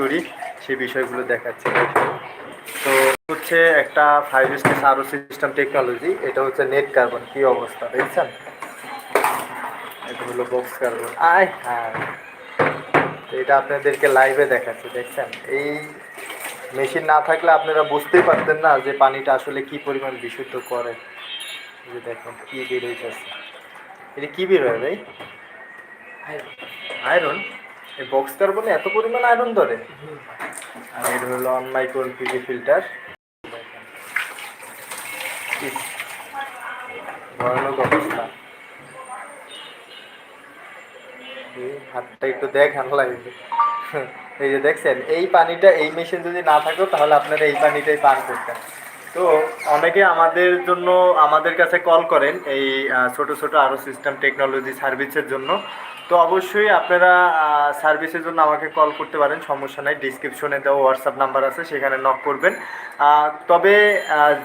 করি, সেই বিষয়গুলো দেখাচ্ছি। তো হচ্ছে একটা ফাইভ স্টেজ আরও সিস্টেম টেকনোলজি এটা হচ্ছে নেট কার্বন কি অবস্থা, দেখছেন? এটা হলো বক্স কার্বন আয় হ্যাঁ! এটা আপনাদেরকে লাইভে দেখাচ্ছি, দেখছেন? এই মেশিন না থাকলে আপনারা বুঝতেই পারতেন না যে পানিটা আসলে কি পরিমাণ বিশুদ্ধ করে। যে দেখুন, কি বের হইতেছে। এটা কি বের হয় ভাই? আয়রন এই বক্স কার্বনে এত পরিমাণ আয়রন ধরে? আর এটা হলো অন মাইক্রোন পিজি ফিল্টার ভয়ানক অবস্থা। হাতটা একটু দেখান লাগবে এই যে দেখছেন, এই পানিটা এই মেশিন যদি না থাকতো, তাহলে আপনারা এই পানিটাই পান করতেন। তো অনেকে আমাদের জন্য, আমাদের কাছে কল করেন এই ছোট ছোট আরও সিস্টেম টেকনোলজি সার্ভিসের জন্য। তো অবশ্যই আপনারা সার্ভিসের জন্য আমাকে কল করতে পারেন, সমস্যা নাই। ডিসক্রিপশনে দেওয়া হোয়াটসঅ্যাপ নাম্বার আছে, সেখানে নক করবেন। তবে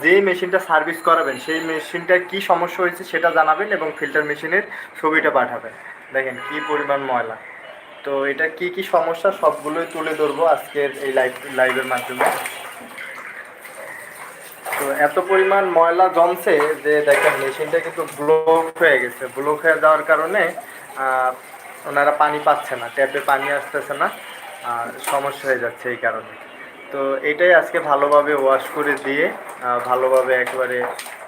যে মেশিনটা সার্ভিস করাবেন, সেই মেশিনটার কি সমস্যা হয়েছে সেটা জানাবেন এবং ফিল্টার মেশিনের ছবিটা পাঠাবেন। দেখেন কি পরিমাণ ময়লা। তো এটা কি কি সমস্যা সবগুলোই তুলে ধরবো আজকের এই লাইভ লাইভের মাধ্যমে। তো এত পরিমাণ ময়লা জমছে যে দেখেন, মেশিনটা কিন্তু ব্লক হয়ে গেছে। ব্লক হয়ে যাওয়ার কারণে ওনারা পানি পাচ্ছে না, ট্যাপে পানি আসতেছে না, আর সমস্যা হয়ে যাচ্ছে এই কারণে। তো এটাই আজকে ভালোভাবে ওয়াশ করে দিয়ে ভালোভাবে একবারে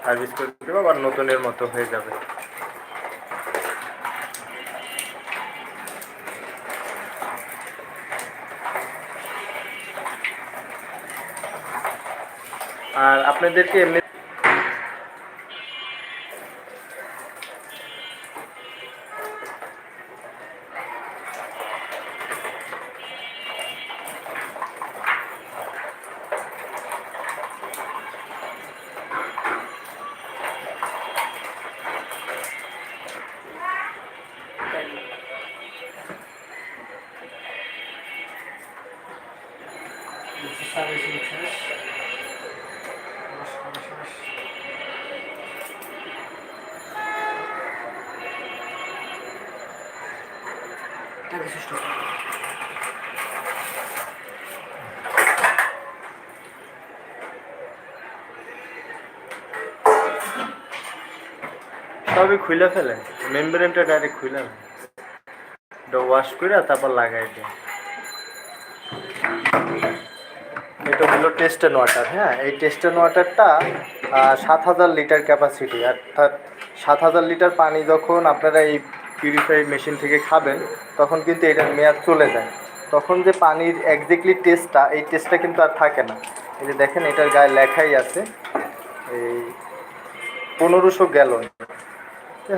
সার্ভিস করে দেবো আবার নতুনের মতো হয়ে যাবে। আর আপনাদেরকে এমনি শেষ নমস্কার শেষ টাকা সুষ্ঠু সবই খুলে ফেলেন মেমব্রেনটা ডাইরেক্ট খুলে এটা ওয়াশ করে তারপর লাগাই দিন এটা হলো টেস্টেন ওয়াটার হ্যাঁ? এই টেস্টেন ওয়াটারটা সাত হাজার লিটার ক্যাপাসিটি অর্থাৎ সাত হাজার লিটার পানি যখন আপনারা এই পিউরিফাই মেশিন থেকে খাবেন, তখন কিন্তু এটার মেয়াদ চলে যায়। তখন যে পানির একজ্যাক্টলি টেস্টটা এই টেস্টটা কিন্তু আর থাকে না। এই যে দেখেন, এটার গায়ে লেখাই আছে, এই পনেরোশো গ্যালন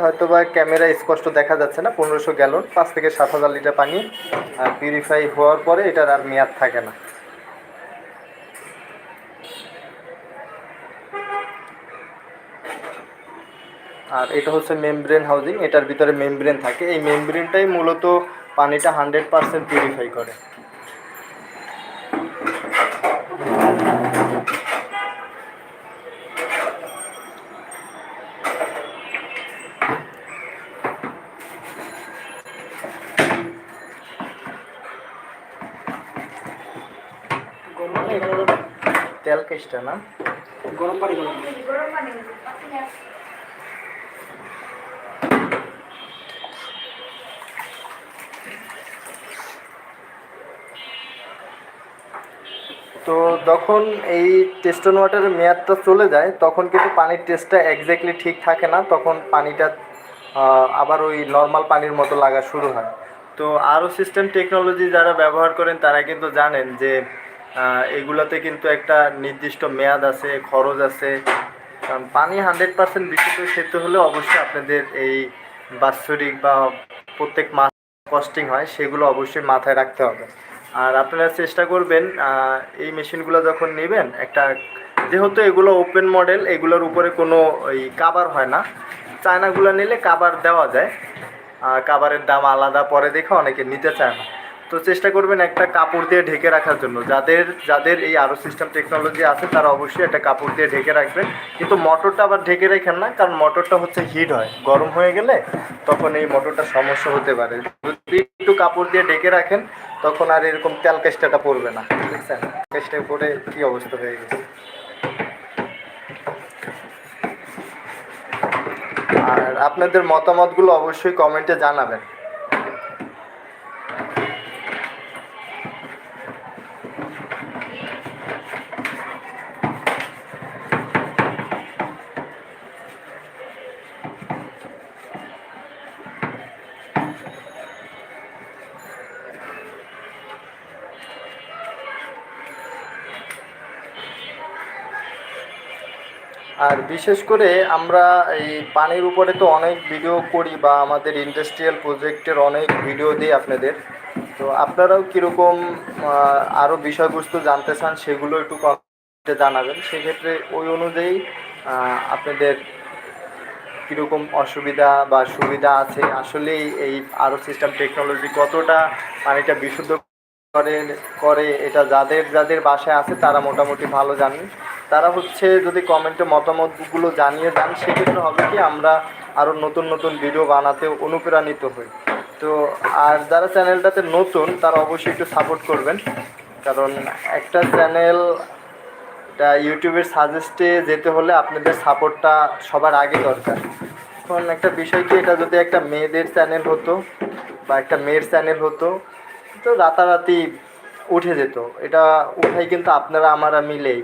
হয়তো বা ক্যামেরা স্পষ্ট দেখা যাচ্ছে না, পনেরোশো গ্যালন পাঁচ থেকে সাত হাজার লিটার পানি পিউরিফাই হওয়ার পরে এটার আর মেয়াদ থাকে না। আর এটা হচ্ছে মেমব্রেন হাউজিং এটার ভিতরে মেমব্রেন থাকে। এই মেমব্রেনটাই মূলত পানিটা হান্ড্রেড পারসেন্ট পিউরিফাই করে। গরম পানি গরম তেল কেসটা না গরম পানি। গরম তো যখন এই টেস্টন ওয়াটারের মেয়াদটা চলে যায়, তখন কিন্তু পানির টেস্টটা একজ্যাক্টলি ঠিক থাকে না। তখন পানিটা আবার ওই নর্মাল পানির মতো লাগা শুরু হয়। তো আরও সিস্টেম টেকনোলজি যারা ব্যবহার করেন, তারা কিন্তু জানেন যে এগুলোতে কিন্তু একটা নির্দিষ্ট মেয়াদ আছে, খরচ আছে। কারণ পানি হান্ড্রেড পার্সেন্ট বিশুদ্ধ খেতে হলে অবশ্যই আপনাদের এই বাৎসরিক বা প্রত্যেক মাস কস্টিং হয়, সেগুলো অবশ্যই মাথায় রাখতে হবে। আর আপনারা চেষ্টা করবেন এই মেশিনগুলো যখন নেবেন, একটা, যেহেতু এগুলো ওপেন মডেল এগুলোর উপরে কোনো ওই কাবার হয় না। চায়নাগুলো নিলে কাবার দেওয়া যায়। কাবারের দাম আলাদা, পরে দেখে অনেকে নিতে চায় না। তো চেষ্টা করবেন একটা কাপড় দিয়ে ঢেকে রাখার জন্য। যাদের যাদের এই আরও সিস্টেম টেকনোলজি আছে, তারা অবশ্যই একটা কাপড় দিয়ে ঢেকে রাখবেন। কিন্তু মোটরটা আবার ঢেকে রাখেন না, কারণ মোটরটা হচ্ছে হিট হয়। গরম হয়ে গেলে তখন এই মোটরটা সমস্যা হতে পারে। যদি একটু কাপড় দিয়ে ঢেকে রাখেন, তখন আর এরকম তেল কেষ্টাটা পড়বে না। দেখছেন? কেষ্টা পরে কী অবস্থা হয়ে গেছে। আর আপনাদের মতামতগুলো অবশ্যই কমেন্টে জানাবেন আর বিশেষ করে আমরা এই পানির উপরে তো অনেক ভিডিও করি বা আমাদের ইন্ডাস্ট্রিয়াল প্রজেক্টের অনেক ভিডিও দিই আপনাদের। তো আপনারাও কীরকম আরও বিষয়বস্তু জানতে চান সেগুলো একটু কমেন্টে জানাবেন। সেক্ষেত্রে ওই অনুযায়ী আপনাদের কীরকম অসুবিধা বা সুবিধা আছে? আসলেই এই আরও সিস্টেম টেকনোলজি কতটা পানিটা বিশুদ্ধ করে করে এটা যাদের যাদের বাসায় আছে তারা মোটামুটি ভালো জানেন। তারা হচ্ছে যদি কমেন্টে মতামতগুলো জানিয়ে যান সেক্ষেত্রে হবে কি আমরা আরও নতুন নতুন ভিডিও বানাতে অনুপ্রাণিত হই। তো আর যারা চ্যানেলটাতে নতুন, তারা অবশ্যই একটু সাপোর্ট করবেন। কারণ একটা চ্যানেল ইউটিউবের সাজেস্টে যেতে হলে আপনাদের সাপোর্টটা সবার আগে দরকার। এখন একটা বিষয় কি, এটা যদি একটা মেয়েদের চ্যানেল হতো বা একটা মেয়ের চ্যানেল হতো, তো রাতারাতি উঠে যেত। এটা উঠাই কিন্তু আপনারা আমারা মিলেই।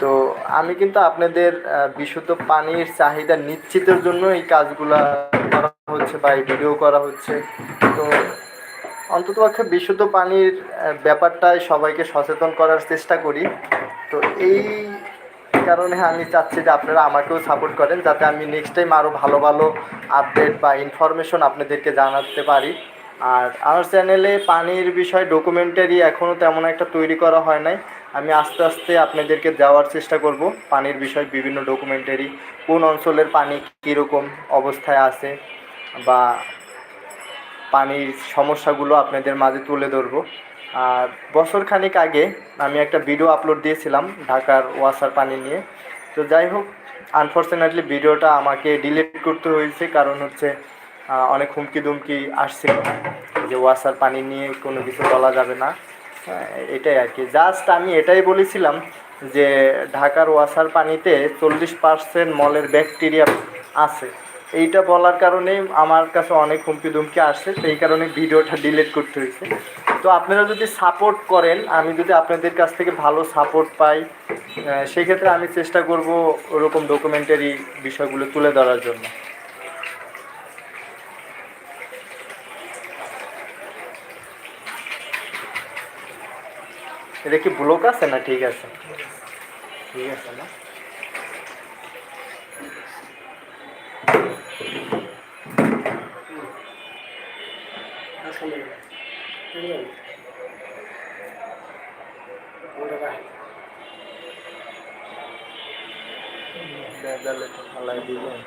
তো আমি কিন্তু আপনাদের বিশুদ্ধ পানির চাহিদা নিশ্চিতের জন্য এই কাজগুলা করা হচ্ছে বা এই ভিডিও করা হচ্ছে। তো অন্ততপক্ষে বিশুদ্ধ পানির আহ, ব্যাপারটাই সবাইকে সচেতন করার চেষ্টা করি। তো এই কারণে আমি চাচ্ছি যে আপনারা আমাকেও সাপোর্ট করেন যাতে আমি নেক্সট টাইম আরও ভালো ভালো আপডেট বা ইনফরমেশন আপনাদেরকে জানাতে পারি। আর আমার চ্যানেলে পানির বিষয় ডকুমেন্টারি এখনও তেমন একটা তৈরি করা হয় নাই। আমি আস্তে আস্তে আপনাদেরকে দেওয়ার চেষ্টা করব, পানির বিষয় বিভিন্ন ডকুমেন্টারি কোন অঞ্চলের পানি কীরকম অবস্থায় আছে বা পানির সমস্যাগুলো আপনাদের মাঝে তুলে ধরবো। আর বছর খানিক আগে আমি একটা ভিডিও আপলোড দিয়েছিলাম ঢাকার ওয়াসার পানি নিয়ে। তো যাই হোক আনফর্চুনেটলি ভিডিওটা আমাকে ডিলিট করতে হয়েছে, কারণ হচ্ছে অনেক হুমকি দুমকি আসছিল যে ওয়াসার পানি নিয়ে কোনো কিছু বলা যাবে না। এটাই আর কি। জাস্ট আমি এটাই বলেছিলাম যে ঢাকার ওয়াসার পানিতে চল্লিশ পার্সেন্ট মলের ব্যাকটেরিয়া আছে। এইটা বলার কারণে আমার কাছে অনেক হুমকি দুমকি আসছে। সেই কারণে ভিডিওটা ডিলিট করতে হয়েছে। তো আপনারা যদি সাপোর্ট করেন, আমি যদি আপনাদের কাছ থেকে ভালো সাপোর্ট পাই সেক্ষেত্রে আমি চেষ্টা করব ওরকম ডকুমেন্টারি বিষয়গুলো তুলে ধরার জন্য। এটা কি ব্লক আছে না ঠিক আছে ঠিক আছে না আসলে বুঝলেন? ওটা রাখ। বেজালে তো ফালাই দিবেন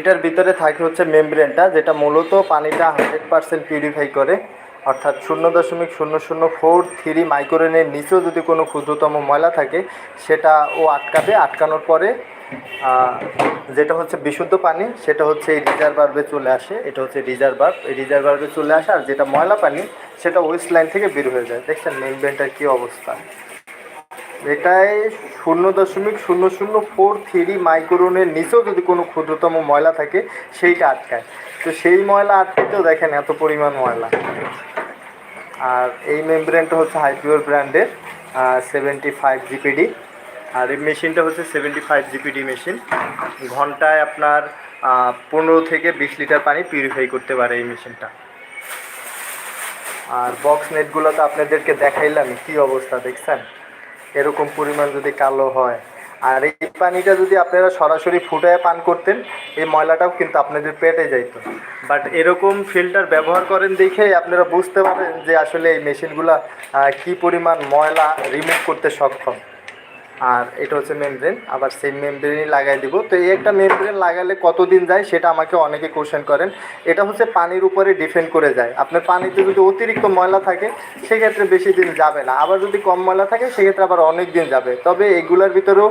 এটার ভিতরে থাকে হচ্ছে মেমব্রেনটা, যেটা মূলত পানিটা হান্ড্রেড পার্সেন্ট পিউরিফাই করে। অর্থাৎ শূন্য দশমিক শূন্য শূন্য ফোর থ্রি মাইক্রোনের নিচেও যদি কোনো ক্ষুদ্রতম ময়লা থাকে, সেটা ও আটকাবে। আটকানোর পরে যেটা হচ্ছে বিশুদ্ধ পানি, সেটা হচ্ছে এই রিজার্ভ বার্বে চলে আসে। এটা হচ্ছে রিজার্ভ বার্ব এই রিজার্ভারবে চলে আসে আর যেটা ময়লা পানি, সেটা ওয়েস্ট লাইন থেকে বের হয়ে যায়। দেখছেন মেমব্রেনটার কী অবস্থা। এটাই শূন্য দশমিক শূন্য শূন্য ফোর থ্রি মাইক্রোনের নিচেও যদি কোনো ক্ষুদ্রতম ময়লা থাকে, সেইটা আটকায়। তো সেই ময়লা আটকাতেও দেখেন এত পরিমাণ ময়লা। আর এই মেমব্রেনটা হচ্ছে হাইপিওর ব্র্যান্ডের সেভেন্টি ফাইভ জিপিডি আর এই মেশিনটা হচ্ছে সেভেন্টি ফাইভ জিপিডি মেশিন ঘন্টায় আপনার পনেরো থেকে বিশ লিটার পানি পিউরিফাই করতে পারে এই মেশিনটা। আর বক্স নেটগুলো তো আপনাদেরকে দেখাইলাম কী অবস্থা দেখছেন? এরকম পরিমাণ যদি কালো হয়। আর এই পানিটা যদি আপনারা সরাসরি ফুটায় পান করতেন, এই ময়লাটাও কিন্তু আপনাদের পেটে যাইতো। বাট এরকম ফিল্টার ব্যবহার করেন দেখেই আপনারা বুঝতে পারেন যে আসলে এই মেশিনগুলা কি পরিমাণ ময়লা রিমুভ করতে সক্ষম। আর এটা হচ্ছে মেমব্রেন আবার সেই মেমব্রেনই লাগাই দিব। তো এই একটা মেমব্রেন লাগালে কতদিন যায় সেটা আমাকে অনেকে কোশ্চেন করেন। এটা হচ্ছে পানির উপরে ডিপেন্ড করে যায়। আপনার পানিতে যদি অতিরিক্ত ময়লা থাকে, সেক্ষেত্রে বেশি দিন যাবে না। আবার যদি কম ময়লা থাকে, সেক্ষেত্রে আবার অনেক দিন যাবে। তবে এগুলোর ভিতরেও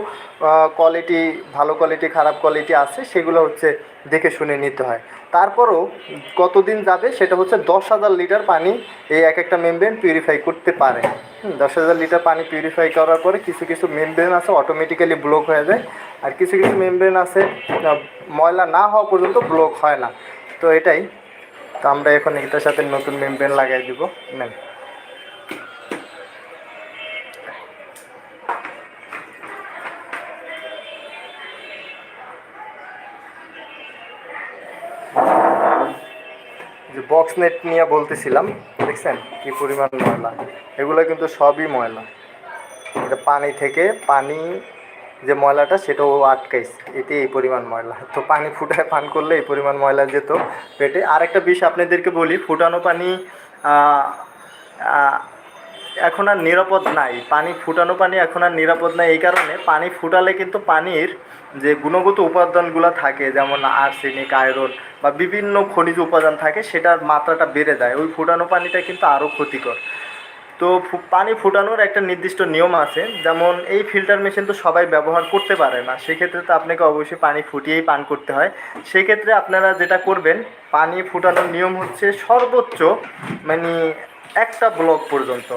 কোয়ালিটি ভালো কোয়ালিটি খারাপ কোয়ালিটি আছে। সেগুলো হচ্ছে দেখে শুনে নিতে হয়। তারপরও কতদিন যাবে সেটা হচ্ছে দশ হাজার লিটার পানি এই এক একটা মেমব্রেন পিউরিফাই করতে পারে। দশ হাজার লিটার পানি পিউরিফাই করার পরে কিছু কিছু মেমব্রেন আছে অটোমেটিক্যালি ব্লক হয়ে যায়। আর কিছু কিছু মেমব্রেন আছে ময়লা না হওয়া পর্যন্ত ব্লক হয় না। তো এটাই। তো আমরা এখন এটার সাথে নতুন মেমব্রেন লাগাই দিব। নেন। বক্স নেট নিয়ে বলতেছিলাম, দেখছেন? কি পরিমাণ ময়লা? এগুলো কিন্তু সবই ময়লা। এটা পানি থেকে পানি যে ময়লাটা, সেটাও আটকাইছে। এতে এই পরিমাণ ময়লা। তো পানি ফুটায় পান করলে এই পরিমাণ ময়লা যেত পেটে। আরেকটা বিষ আপনাদেরকে বলি, ফুটানো পানি এখন আর নিরাপদ নাই। পানি, ফুটানো পানি এখন আর নিরাপদ নাই। এই কারণে পানি ফুটালে কিন্তু পানির যে গুণগত উপাদানগুলো থাকে, যেমন আর্সেনিক, আয়রন বা বিভিন্ন খনিজ উপাদান থাকে, সেটার মাত্রাটা বেড়ে যায়। ওই ফুটানো পানিটা কিন্তু আরও ক্ষতিকর। তো পানি ফুটানোর একটা নির্দিষ্ট নিয়ম আছে। যেমন এই ফিল্টার মেশিন তো সবাই ব্যবহার করতে পারে না। সেক্ষেত্রে তো আপনাকে অবশ্যই পানি ফুটিয়েই পান করতে হয়। সেক্ষেত্রে আপনারা যেটা করবেন, পানি ফুটানোর নিয়ম হচ্ছে সর্বোচ্চ মানে একটা ব্লক পর্যন্ত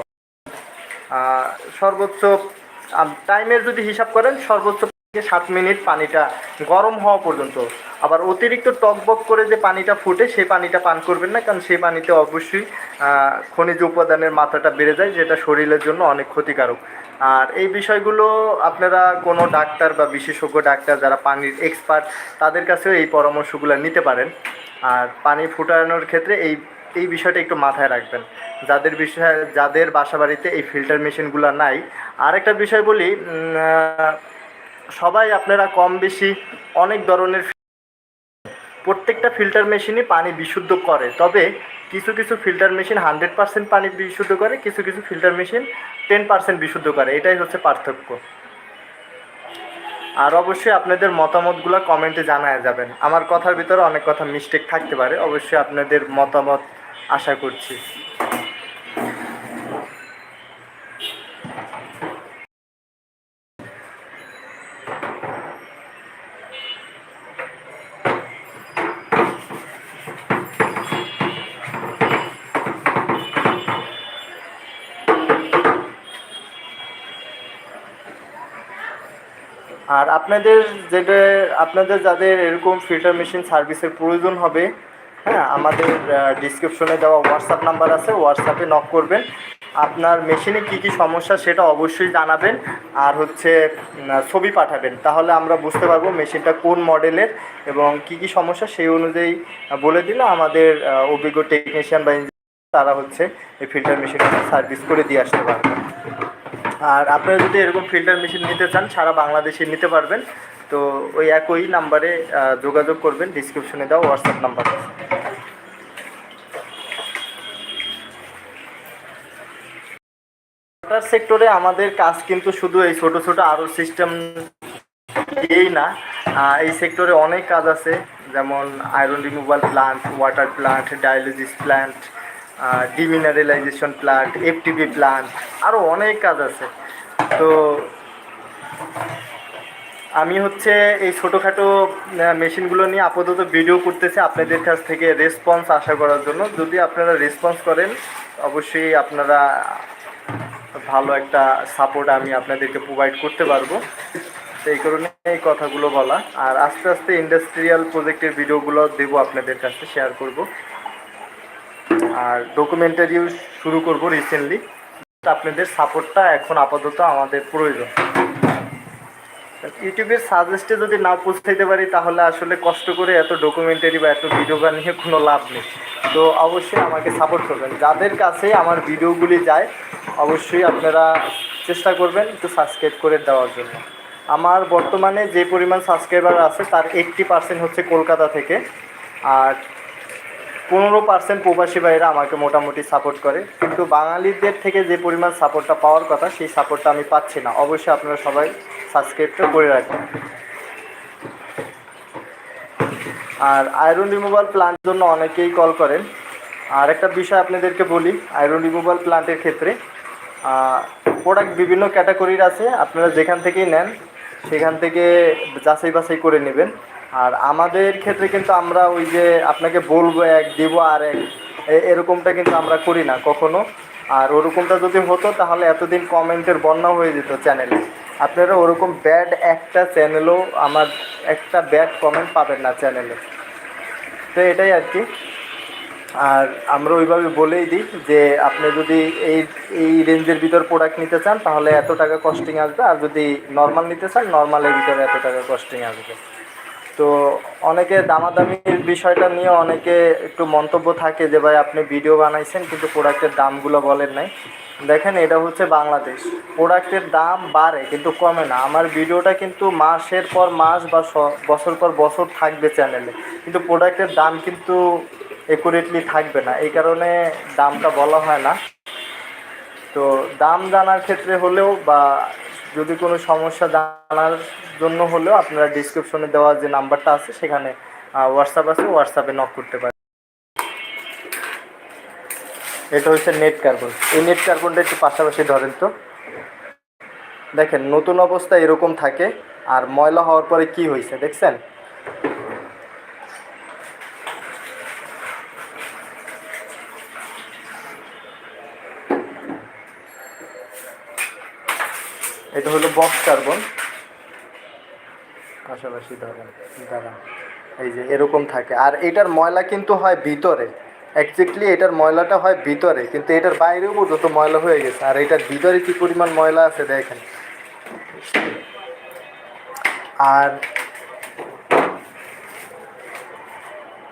সর্বোচ্চ টাইমের যদি হিসাব করেন, সর্বোচ্চ সাত মিনিট পানিটা গরম হওয়া পর্যন্ত। আবার অতিরিক্ত টকবক করে যে পানিটা ফুটে, সেই পানিটা পান করবেন না, কারণ সেই পানিতে অবশ্যই খনিজ উপাদানের মাত্রাটা বেড়ে যায়, যেটা শরীরের জন্য অনেক ক্ষতিকারক। আর এই বিষয়গুলো আপনারা কোনো ডাক্তার বা বিশেষজ্ঞ ডাক্তার যারা পানির এক্সপার্ট তাদের কাছেও এই পরামর্শগুলো নিতে পারেন। আর পানি ফুটানোর ক্ষেত্রে এই এই বিষয়টা একটু মাথায় রাখবেন। যাদের বিষয়, যাদের বাসা বাড়িতে এই ফিল্টার মেশিনগুলো নাই আর একটা বিষয় বলি সবাই আপনারা কম বেশি অনেক ধরনের প্রত্যেকটা ফিল্টার মেশিনই পানি বিশুদ্ধ করে। তবে কিছু কিছু ফিল্টার মেশিন হান্ড্রেড পার্সেন্ট পানি বিশুদ্ধ করে, কিছু কিছু ফিল্টার মেশিন টেন পার্সেন্ট বিশুদ্ধ করে। এটাই হচ্ছে পার্থক্য। আর অবশ্যই আপনাদের মতামতগুলো কমেন্টে জানায় যাবেন। আমার কথার ভিতরে অনেক কথা মিস্টেক থাকতে পারে। অবশ্যই আপনাদের মতামত আশা করছি। আর আপনাদের যেটা আপনাদের যাদের এরকম ফিল্টার মেশিন সার্ভিসের প্রয়োজন হবে হ্যাঁ আমাদের ডিসক্রিপশনে দেওয়া হোয়াটসঅ্যাপ নাম্বার আছে হোয়াটসঅ্যাপে নক করবেন। আপনার মেশিনে কি কি সমস্যা সেটা অবশ্যই জানাবেন আর হচ্ছে ছবি পাঠাবেন। তাহলে আমরা বুঝতে পারব মেশিনটা কোন মডেলের এবং কি কি সমস্যা সেই অনুযায়ী বলে দিলে আমাদের অভিজ্ঞ টেকনিশিয়ান বা তারা হচ্ছে এই ফিল্টার মেশিনটা সার্ভিস করে দিয়ে আসতে পারবে। আর আপনারা যদি এরকম ফিল্টার মেশিন নিতে চান, সারা বাংলাদেশে নিতে পারবেন। তো ওই একই নাম্বারে যোগাযোগ করবেন ডিসক্রিপশনে দেওয়া হোয়াটসঅ্যাপ নাম্বার ওয়াটার সেক্টরে আমাদের কাজ কিন্তু শুধু এই ছোট ছোট আরও সিস্টেম দিয়েই না এই সেক্টরে অনেক কাজ আছে, যেমন iron removal plant water plant dialysis plant demineralization plant FTP plant আরও অনেক কাজ আছে। তো আমি হচ্ছে এই ছোটোখাটো মেশিনগুলো নিয়ে আপাতত ভিডিও করতেছি আপনাদের কাছ থেকে রেসপন্স আশা করার জন্য। যদি আপনারা রেসপন্স করেন, অবশ্যই আপনারা ভালো একটা সাপোর্ট আমি আপনাদেরকে প্রোভাইড করতে পারব। এই কারণে এই কথাগুলো বলা। আর আস্তে আস্তে ইন্ডাস্ট্রিয়াল প্রজেক্টের ভিডিওগুলো দেবো আপনাদের কাছে শেয়ার করব। আর ডকুমেন্টারিও শুরু করব রিসেন্টলি আপনাদের সাপোর্টটা এখন আপাতত আমাদের প্রয়োজন। ইউটিউবের সাজেস্টে যদি না পৌঁছাইতে পারি, তাহলে আসলে কষ্ট করে এত ডকুমেন্টারি বা এত ভিডিও বানিয়ে কোনো লাভ নেই। তো অবশ্যই আমাকে সাপোর্ট করবেন। যাদের কাছে আমার ভিডিওগুলি যায়, অবশ্যই আপনারা চেষ্টা করবেন একটু সাবস্ক্রাইব করে দেওয়ার জন্য। আমার বর্তমানে যে পরিমাণ সাবস্ক্রাইবার আছে, তার এইট্টি পার্সেন্ট হচ্ছে কলকাতা থেকে। আর পনেরো পার্সেন্ট প্রবাসী ভাইরা আমাকে মোটামুটি সাপোর্ট করে। কিন্তু বাঙালিদের থেকে যে পরিমাণ সাপোর্টটা পাওয়ার কথা, সেই সাপোর্টটা আমি পাচ্ছি না। অবশ্যই আপনারা সবাই সাবস্ক্রাইবটা করে রাখবেন। আর আয়রন রিমুভাল প্লান্টের জন্য অনেকেই কল করেন। আর একটা বিষয় আপনাদেরকে বলি আয়রন রিমুভাল প্লান্টের ক্ষেত্রে প্রোডাক্ট বিভিন্ন ক্যাটাগরির আছে। আপনারা যেখান থেকেই নেন, সেখান থেকে যাচাই বাছাই করে নেবেন। আর আমাদের ক্ষেত্রে কিন্তু আমরা ওই যে আপনাকে বলব এক, দিব আর এক এরকমটা কিন্তু আমরা করি না কখনো। আর ওরকমটা যদি হতো তাহলে এতদিন কমেন্টের বন্যা হয়ে যেত চ্যানেলে। আপনারা ওরকম ব্যাড একটা চ্যানেলও আমার একটা ব্যাড কমেন্ট পাবেন না চ্যানেলে। তো এটাই আর কি। আর আমরা ওইভাবে বলেই দিই যে আপনি যদি এই এই রেঞ্জের ভিতর প্রোডাক্ট নিতে চান তাহলে এত টাকা কস্টিং আসবে। আর যদি নর্মাল নিতে চান নর্মালের ভিতরে এত টাকা কস্টিং আসবে। তো অনেকে দামাদামির বিষয়টা নিয়ে অনেকে একটু মন্তব্য থাকে যে, ভাই, আপনি ভিডিও বানাইছেন, কিন্তু প্রোডাক্টের দামগুলো বলেন নাই। দেখেন, এটা হচ্ছে বাংলাদেশ। প্রোডাক্টের দাম বাড়ে, কিন্তু কমে না। আমার ভিডিওটা কিন্তু মাসের পর মাস বা বছর পর বছর থাকবে চ্যানেলে কিন্তু প্রোডাক্টের দাম কিন্তু একুরেটলি থাকবে না। এই কারণে দামটা বলা হয় না। তো দাম জানার ক্ষেত্রে হলেও বা যদি কোনো সমস্যা জানার জন্য হলেও আপনারা ডিসক্রিপশনে দেওয়া যে নাম্বারটা আছে, সেখানে হোয়াটসঅ্যাপ আছে হোয়াটসঅ্যাপে নক করতে পারেন। এটা হচ্ছে নেট কার্বন এই নেট কার্বনটা একটু পাশাপাশি ধরেন তো। দেখেন, নতুন অবস্থা এরকম থাকে, আর ময়লা হওয়ার পরে কি হয়েছে, দেখছেন? এটা হলো বক্স কার্বন পাশাপাশি ধরেন, দাঁড়ান। এই যে এরকম থাকে। আর এটার ময়লা কিন্তু হয় ভিতরে। অ্যাকচুয়ালি এটার ময়লাটা হয় ভিতরে, কিন্তু এটার বাইরেও পর্যন্ত ময়লা হয়ে গেছে। আর এটার ভিতরে কি পরিমাণ ময়লা আছে দেখেন। আর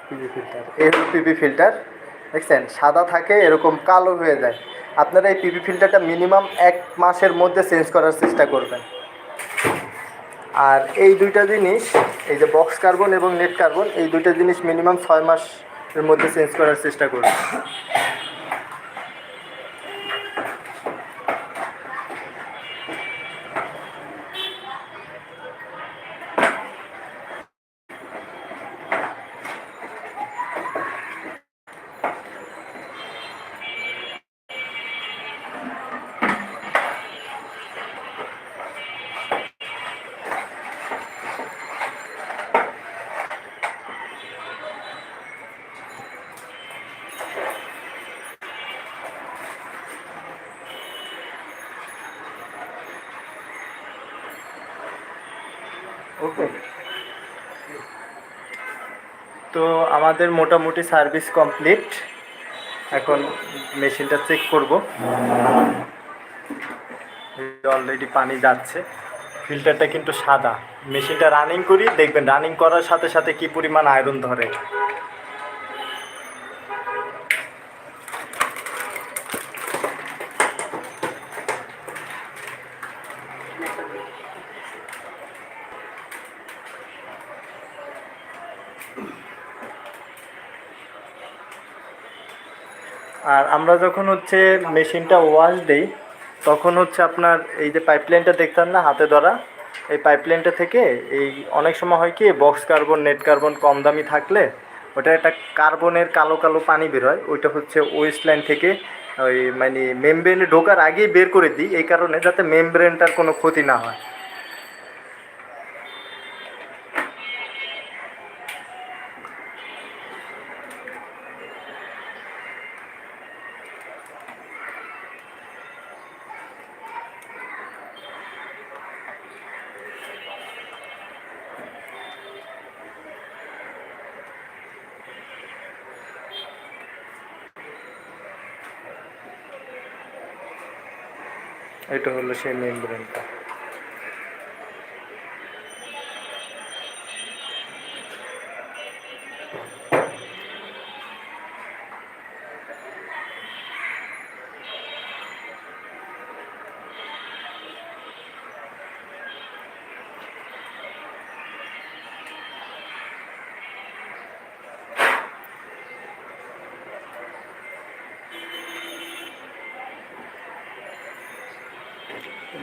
পিপি ফিল্টার এই হলো পিপি ফিল্টার দেখছেন? সাদা থাকে, এরকম কালো হয়ে যায়। আপনারা এই পিপি ফিল্টারটা মিনিমাম এক মাসের মধ্যে চেঞ্জ করার চেষ্টা করবেন। আর এই দুইটা জিনিস, এই যে বক্স কার্বন এবং নেট কার্বন এই দুইটা জিনিস মিনিমাম ছয় মাসের মধ্যে চেঞ্জ করার চেষ্টা করবেন ওকে তো আমাদের মোটামুটি সার্ভিস কমপ্লিট। এখন মেশিনটা চেক করব। অলরেডি পানি যাচ্ছে। ফিল্টারটা কিন্তু সাদা। মেশিনটা রানিং করি, দেখবেন রানিং করার সাথে সাথে কি পরিমাণ আয়রন ধরে। আর আমরা যখন হচ্ছে মেশিনটা ওয়াশ দেই, তখন হচ্ছে আপনার এই যে পাইপলাইনটা দেখতাম না, হাতে ধরা, এই পাইপলাইনটা থেকে এই অনেক সময় হয় কি বক্স কার্বন নেট কার্বন কম দামি থাকলে ওটা একটা কার্বনের কালো কালো পানি বের হয়, ওইটা হচ্ছে ওয়েস্ট লাইন থেকে ওই মানে মেমব্রেনে ঢোকার আগেই বের করে দিই, এই কারণে যাতে মেমব্রেনটার কোনো ক্ষতি না হয়। এটা হলো সেই মেমব্রেনটা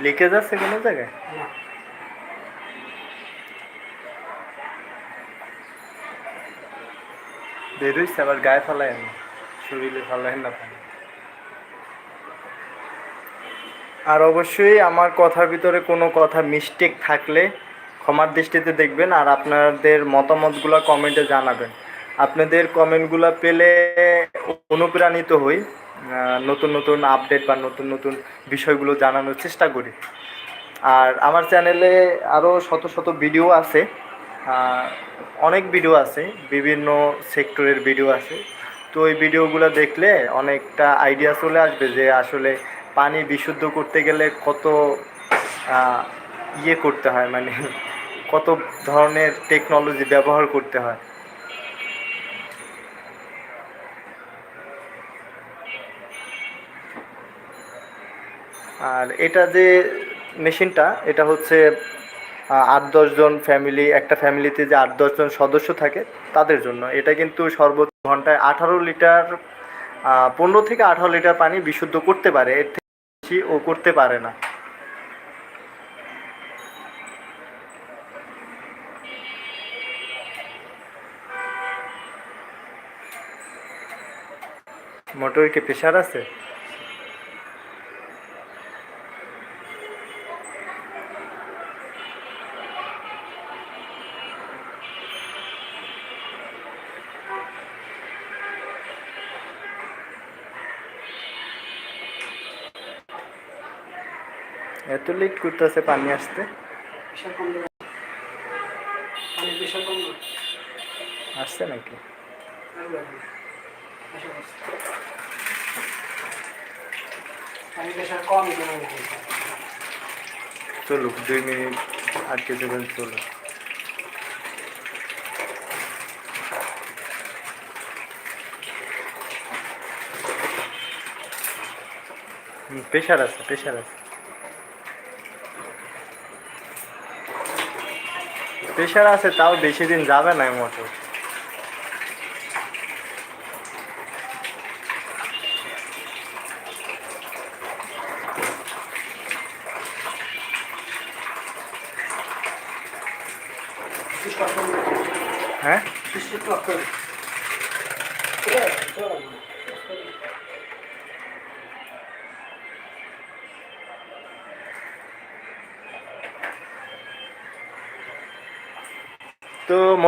লিকেজ আছে কোনো জায়গায়? বেরোইছে আবার গায়ে না শরীরে না আর অবশ্যই আমার কথার ভিতরে কোনো কথা মিস্টেক থাকলে ক্ষমার দৃষ্টিতে দেখবেন আর আপনাদের মতামতগুলো কমেন্টে জানাবেন। আপনাদের কমেন্টগুলো পেলে অনুপ্রাণিত হই। নতুন নতুন আপডেট বা নতুন নতুন বিষয়গুলো জানানোর চেষ্টা করি। আর আমার চ্যানেলে আরও শত শত ভিডিও আছে। অনেক ভিডিও আছে, বিভিন্ন সেক্টরের ভিডিও আছে। তো ওই ভিডিওগুলো দেখলে অনেকটা আইডিয়া চলে আসবে যে আসলে পানি বিশুদ্ধ করতে গেলে কত ইয়ে করতে হয় মানে কত ধরনের টেকনোলজি ব্যবহার করতে হয়। আর এটা যে মেশিনটা, এটা হচ্ছে আট দশজন ফ্যামিলি একটা ফ্যামিলিতে যে আট দশজন সদস্য থাকে, তাদের জন্য। এটা কিন্তু সর্বোচ্চ ঘন্টায় আঠারো লিটার পনেরো থেকে আঠারো লিটার পানি বিশুদ্ধ করতে পারে। এর থেকে বেশি ও করতে পারে না। মোটরে কি প্রেশার আছে? এত লেট করতেছে পানি আসতে। আসছে নাকি? চলুক, দুই মিনিট আটকে দেবেন চলুক। প্রেশার আছে প্রেশার আছে। প্রেশার আছে তাও বেশি দিন যাবে না মোটর হ্যাঁ?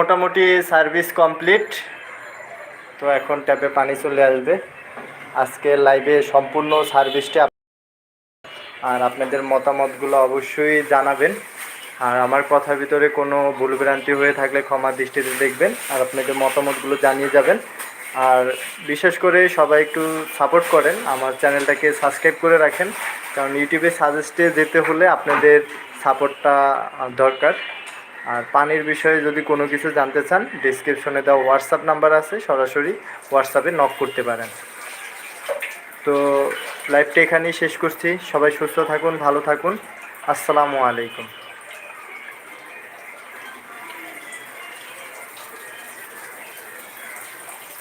মোটামুটি সার্ভিস কমপ্লিট। তো এখন ট্যাপে পানি চলে আসবে। আজকে লাইভে সম্পূর্ণ সার্ভিসটা আর আপনাদের মতামতগুলো অবশ্যই জানাবেন। আর আমার কথার ভিতরে কোনো ভুলভ্রান্তি হয়ে থাকলে ক্ষমা দৃষ্টিতে দেখবেন আর আপনাদের মতামতগুলো জানিয়ে যাবেন। আর বিশেষ করে সবাই একটু সাপোর্ট করেন। আমার চ্যানেলটাকে সাবস্ক্রাইব করে রাখেন। কারণ ইউটিউবে সাজেস্টে যেতে হলে আপনাদের সাপোর্টটা দরকার। আর পানির বিষয়ে যদি কোনো কিছু জানতে চান ডিসক্রিপশনে দেওয়া হোয়াটসঅ্যাপ নাম্বার আছে, সরাসরি হোয়াটসঅ্যাপে নক করতে পারেন। তো লাইভটা এখানেই শেষ করছি। সবাই সুস্থ থাকুন, ভালো থাকুন। আসসালামু আলাইকুম।